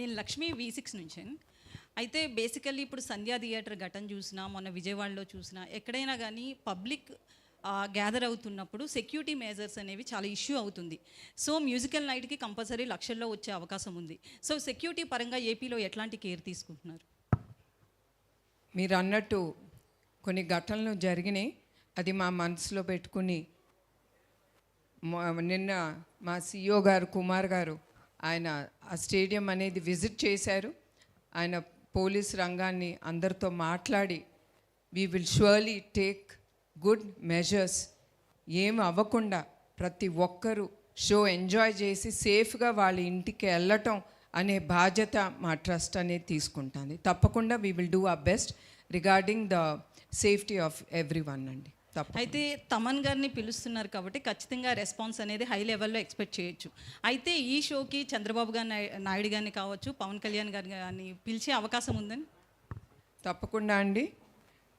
నేను Lakshmi V six నుంచి. అయితే బేసికల్లీ ఇప్పుడు సంధ్యా థియేటర్ ఘటన చూసినా మొన్న విజయవాడలో చూసినా ఎక్కడైనా కానీ పబ్లిక్ గ్యాదర్ అవుతున్నప్పుడు సెక్యూరిటీ మేజర్స్ అనేవి చాలా ఇష్యూ అవుతుంది. సో మ్యూజికల్ నైట్కి కంపల్సరీ లక్షల్లో వచ్చే అవకాశం ఉంది. సో సెక్యూరిటీ పరంగా ఏపీలో ఎట్లాంటి కేర్ తీసుకుంటున్నారు? మీరు అన్నట్టు కొన్ని ఘటనలు జరిగినాయి. అది మా మనసులో పెట్టుకుని నిన్న మా సిఇఓ గారు కుమార్ గారు ఆయన ఆ స్టేడియం అనేది విజిట్ చేశారు. ఆయన పోలీస్ రంగాన్ని అందరితో మాట్లాడి we will surely take good measures ఏం అవ్వకుండా ప్రతి ఒక్కరూ షో ఎంజాయ్ చేసి సేఫ్గా వాళ్ళ ఇంటికి వెళ్ళటం అనే బాధ్యత మా ట్రస్ట్ అనేది తీసుకుంటుంది. తప్పకుండా we will do our best regarding the safety of everyone అండి. తప్ప అయితే తమన్ గారిని పిలుస్తున్నారు కాబట్టి ఖచ్చితంగా రెస్పాన్స్ అనేది హై లెవెల్లో ఎక్స్పెక్ట్ చేయొచ్చు. అయితే ఈ షోకి చంద్రబాబు గారి నాయ- నాయుడు గారిని కావచ్చు పవన్ కళ్యాణ్ గారిని కానీ పిలిచే అవకాశం ఉందని తప్పకుండా అండి.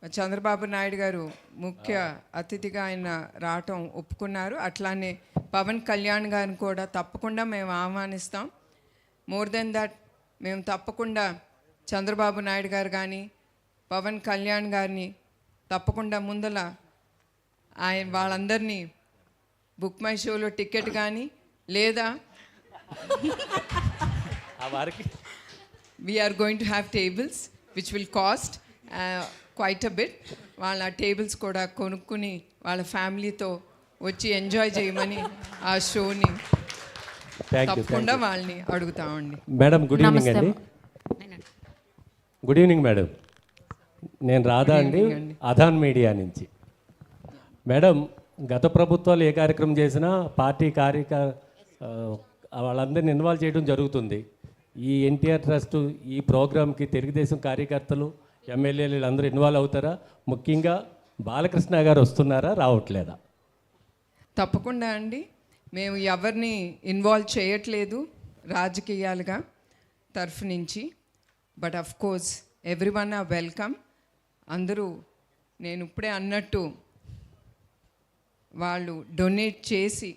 చంద్రబాబు నాయుడు గారు ముఖ్య అతిథిగా ఆయన రావటం ఒప్పుకున్నారు. అట్లానే పవన్ కళ్యాణ్ గారిని కూడా తప్పకుండా మేము ఆహ్వానిస్తాం. మోర్ దెన్ దట్ మేము తప్పకుండా చంద్రబాబు నాయుడు గారు కానీ పవన్ కళ్యాణ్ గారిని తప్పకుండా ముందల ఆయన వాళ్ళందరినీ బుక్ మై షోలో టికెట్ కానీ లేదా we're going to have tables which will cost quite a bit వాళ్ళ టేబుల్స్ కూడా కొనుక్కుని వాళ్ళ ఫ్యామిలీతో వచ్చి ఎంజాయ్ చేయమని ఆ షోని తప్పకుండా వాళ్ళని అడుగుతామండి మేడం గుడ్ ఈవినింగ్ అండి. గుడ్ ఈవినింగ్ మేడం నేను రాధా అండి అధాన్ మీడియా నుంచి. మేడం గత ప్రభుత్వాలు ఏ కార్యక్రమం చేసినా పార్టీ కార్యక వాళ్ళందరిని ఇన్వాల్వ్ చేయడం జరుగుతుంది. ఈ ఎన్టీఆర్ ట్రస్ట్ ఈ ప్రోగ్రామ్కి తెలుగుదేశం కార్యకర్తలు ఎమ్మెల్యేలు వీళ్ళందరూ ఇన్వాల్వ్ అవుతారా? ముఖ్యంగా బాలకృష్ణ గారు వస్తున్నారా? రావట్లేదా? తప్పకుండా అండి. మేము ఎవరిని ఇన్వాల్వ్ చేయట్లేదు రాజకీయాలుగా తరఫు నుంచి. But of course everyone are welcome అందరూ నేను ఇప్పుడే అన్నట్టు వాళ్ళు డొనేట్ చేసి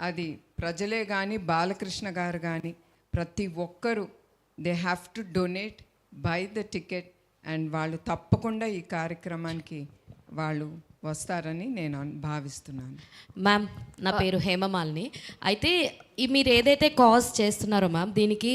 అది ప్రజలే కానీ బాలకృష్ణ గారు కానీ ప్రతి ఒక్కరూ they have to donate by the ticket and వాళ్ళు తప్పకుండా ఈ కార్యక్రమానికి వాళ్ళు వస్తారని నేను భావిస్తున్నాను. మ్యామ్ నా పేరు హేమమాలిని. అయితే ఈ మీరు ఏదైతే కాజ్ చేస్తున్నారో మ్యామ్ దీనికి